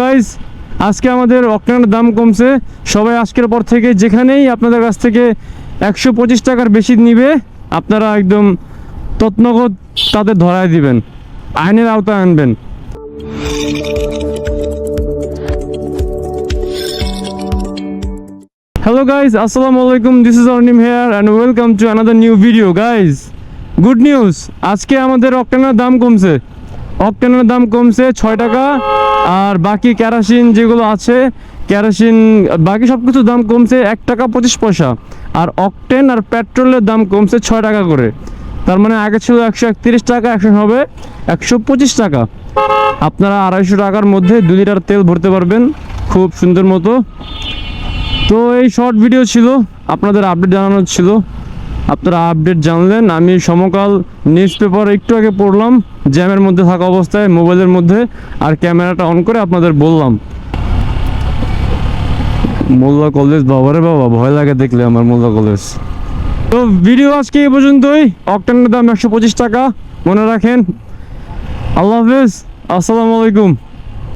Guys আজকে আমাদের অক্টেনের দাম কমছে। সবাই আজকের পর থেকে যেখানেই আপনাদের কাছ থেকে একশো পঁচিশ টাকার বেশি নিবে, আপনারা একদম তৎনগদ তাদের ধরায় দিবেন, আইনের আওতায় আনবেন। হ্যালো গাইজ আসসালামু আলাইকুম this is Arnim here and welcome to another new video guys good news আজকে আমাদের অক্টেনের দাম কমছে। অক্টেনের দাম কমছে ছয় টাকা। আর বাকি ক্যারাসিন যেগুলো আছে ক্যারাসিন বাকি সব কিছুর দাম কমছে এক টাকা পঁচিশ পয়সা। আর অকটেন আর পেট্রোলের দাম কমছে ছয় টাকা করে। তার মানে আগে ছিল একশো একত্রিশ টাকা, এখন হবে একশো পঁচিশ টাকা। আপনারা আড়াইশো টাকার মধ্যে দু লিটার তেল ভরতে পারবেন খুব সুন্দর মতো। তো এই শর্ট ভিডিও ছিল, আপনাদের আপডেট জানানোর ছিল। আপনারা আপডেট জানলেন। আমি সমকাল নিউজ পেপার একটু আগে পড়লাম, জ্যামের মধ্যে থাকা অবস্থায়, মোবাইলের মধ্যে, আর ক্যামেরাটা অন করে আপনাদের বললাম। মোল্লা কলেজ বাবারে বাবা, ভয় লাগে দেখলে আমার মোল্লা কলেজ তো ভিডিও আজকে এই পর্যন্তই। অক্টেনের দাম একশো পঁচিশ টাকা, মনে রাখেন। আল্লাহ হাফেজ, আসসালামু আলাইকুম।